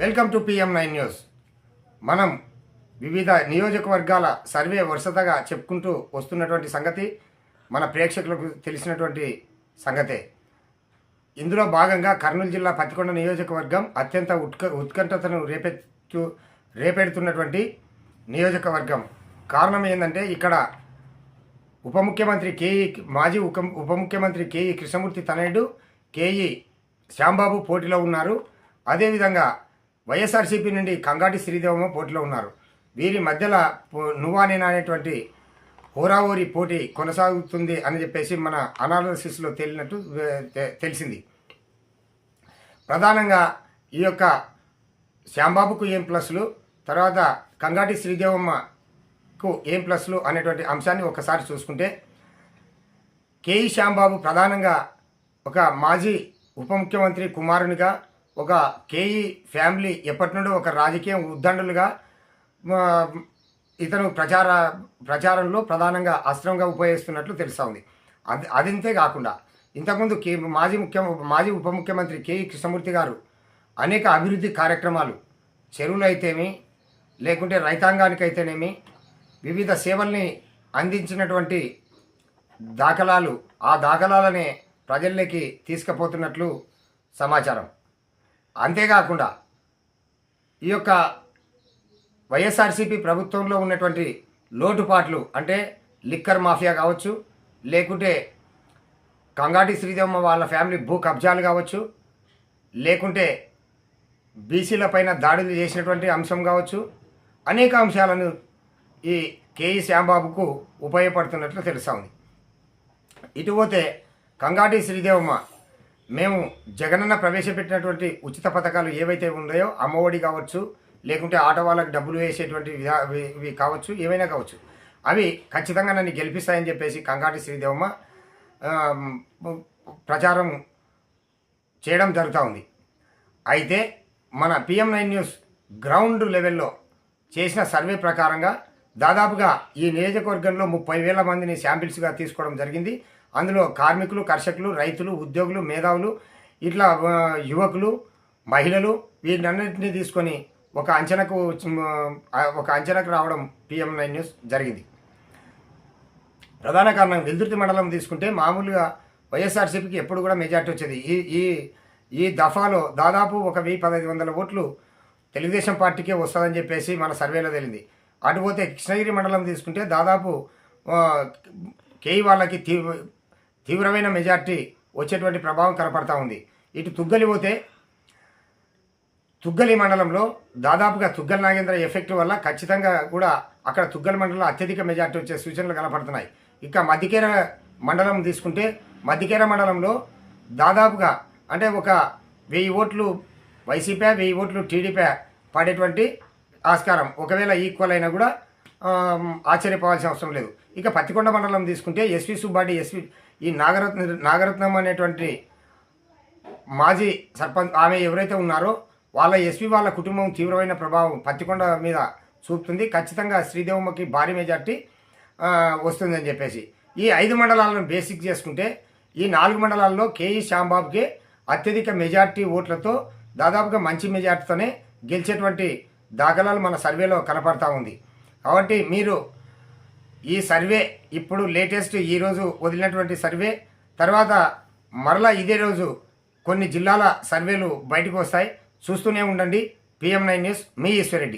Welcome to PM nine news. మనం వివిధ నియోజకవర్గాల సర్వే వరుసగా చెప్పుకుంటూ వస్తున్నటువంటి సంగతి మన ప్రేక్షకులకు తెలిసినటువంటి సంగతే. ఇందులో భాగంగా కర్నూలు జిల్లా పత్తికొండ నియోజకవర్గం అత్యంత ఉత్క ఉత్కంఠతను రేపెత్తు రేపెడుతున్నటువంటి నియోజకవర్గం. కారణం ఏంటంటే ఇక్కడ ఉప ముఖ్యమంత్రి కేఈ మాజీ ఉప ఉప ముఖ్యమంత్రి కేఈ కృష్ణమూర్తి తనయుడు కేఈ శ్యాంబాబు పోటీలో ఉన్నారు. అదేవిధంగా వైఎస్ఆర్సీపీ నుండి కంగాటి శ్రీదేవమ్మ పోటీలో ఉన్నారు. వీరి మధ్యలో పో- అనేటువంటి హోరాహోరీ పోటీ కొనసాగుతుంది అని చెప్పేసి మన అనాలసిస్లో తేలినట్టు తెలిసింది. ప్రధానంగా ఈ యొక్క శ్యాంబాబుకు ఏం ప్లస్లు తర్వాత కంగాటి శ్రీదేవమ్మకు ఏం ప్లస్లు అనేటువంటి అంశాన్ని ఒకసారి చూసుకుంటే కేఈ శ్యాంబాబు ప్రధానంగా ఒక మాజీ ఉప ముఖ్యమంత్రి కుమారునిగా ఒక కేఈ ఫ్యామిలీ ఎప్పటి నుండో ఒక రాజకీయ ఉద్దండులుగా ఇతను ప్రచార ప్రచారంలో ప్రధానంగా అస్త్రంగా ఉపయోగిస్తున్నట్లు తెలుస్తూ ఉంది. అది అదింతే కాకుండా ఇంతకుముందు కే మాజీ ముఖ్య మాజీ ఉప ముఖ్యమంత్రి కేఈ కృష్ణమూర్తి గారు అనేక అభివృద్ధి కార్యక్రమాలు చెరువులు అయితేమి లేకుంటే రైతాంగానికైతేనేమి వివిధ సేవల్ని అందించినటువంటి దాఖలాలు ఆ దాఖలాలనే ప్రజల్లోకి తీసుకుపోతున్నట్లు సమాచారం. అంతేకాకుండా ఈ యొక్క వైఎస్ఆర్సీపీ ప్రభుత్వంలో ఉన్నటువంటి లోటుపాట్లు అంటే లిక్కర్ మాఫియా కావచ్చు లేకుంటే కంగాటి శ్రీదేవమ్మ వాళ్ళ ఫ్యామిలీ భూ కబ్జాలు కావచ్చు లేకుంటే బీసీల పైన దాడులు చేసినటువంటి అంశం కావచ్చు అనేక అంశాలను ఈ కేఈ శ్యాంబాబుకు ఉపయోగపడుతున్నట్లు తెలుసా ఉంది. ఇటు పోతే కంగాటి శ్రీదేవమ్మ మేము జగనన్న ప్రవేశపెట్టినటువంటి ఉచిత పథకాలు ఏవైతే ఉన్నాయో అమ్మఒడి కావచ్చు లేకుంటే ఆటో వాళ్ళకి డబ్బులు వేసేటువంటి విధా ఇవి- కావచ్చు ఏవైనా కావచ్చు. అవి ఖచ్చితంగా నన్ను గెలిపిస్తాయని చెప్పేసి కంగాటి శ్రీదేవమ్మ ప్రచారం చేయడం జరుగుతూ ఉంది. అయితే మన పిఎం నైన్ న్యూస్ గ్రౌండ్ లెవెల్లో చేసిన సర్వే ప్రకారంగా దాదాపుగా ఈ నియోజకవర్గంలో ముప్పై వేల మందిని శాంపిల్స్గా తీసుకోవడం జరిగింది. అందులో కార్మికులు కర్షకులు రైతులు ఉద్యోగులు మేధావులు ఇట్లా యువకులు మహిళలు వీరినన్నింటినీ తీసుకొని ఒక అంచనాకు ఒక అంచనాకు రావడం పిఎం నైన్ న్యూస్ జరిగింది. ప్రధాన కారణం వెల్దుర్తి మండలం తీసుకుంటే మామూలుగా వైఎస్ఆర్సీపీకి ఎప్పుడు కూడా మెజార్టీ వచ్చేది. ఈ ఈ ఈ దఫాలో దాదాపు ఒక వెయ్యి పదహైదు వందల ఓట్లు తెలుగుదేశం పార్టీకే వస్తుందని చెప్పేసి మన సర్వేలో తేలింది. అటుపోతే కృష్ణగిరి మండలం తీసుకుంటే దాదాపు కేఈ కేయి వాళ్ళకి తీవ్ర తీవ్రమైన మెజార్టీ వచ్చేటువంటి ప్రభావం కనపడతా ఉంది. ఇటు తుగ్గలిపోతే తుగ్గలి మండలంలో దాదాపుగా తుగ్గల్ నాగేంద్ర ఎఫెక్ట్ వల్ల ఖచ్చితంగా కూడా అక్కడ తుగ్గల్ మండలంలో అత్యధిక మెజార్టీ వచ్చే సూచనలు కనపడుతున్నాయి. ఇక మధ్యకేర మండలం తీసుకుంటే మధ్యకేర మండలంలో దాదాపుగా అంటే ఒక వెయ్యి ఓట్లు వైసీపీ వెయ్యి ఓట్లు టీడీపీ పడేటువంటి ఆస్కారం. ఒకవేళ ఈక్వల్ అయినా కూడా ఆశ్చర్యపోవాల్సిన అవసరం లేదు. ఇక పత్తికొండ మండలం తీసుకుంటే ఎస్వి సుబ్బాడి ఎస్వి ఈ నాగరత్న నాగరత్నం అనేటువంటి మాజీ సర్పంచ్ ఆమె ఎవరైతే ఉన్నారో వాళ్ళ ఎస్పీ వాళ్ళ కుటుంబం తీవ్రమైన ప్రభావం పత్తికొండ మీద చూపుతుంది. ఖచ్చితంగా శ్రీదేవమ్మకి భారీ మెజార్టీ వస్తుందని చెప్పేసి. ఈ ఐదు మండలాలను బేసిక్ చేసుకుంటే ఈ నాలుగు మండలాల్లో కేఈ శ్యాంబాబుకి అత్యధిక మెజార్టీ ఓట్లతో దాదాపుగా మంచి మెజార్టీతోనే గెలిచేటువంటి దాఖలాలు మన సర్వేలో కనపడతా ఉంది. కాబట్టి మీరు ఈ సర్వే ఇప్పుడు లేటెస్ట్ ఈరోజు వదిలినటువంటి సర్వే తర్వాత మరలా ఇదే రోజు కొన్ని జిల్లాల సర్వేలు బయటకు వస్తాయి. చూస్తూనే ఉండండి. పిఎం నైన్ న్యూస్ మీ ఈశ్వరెడ్డి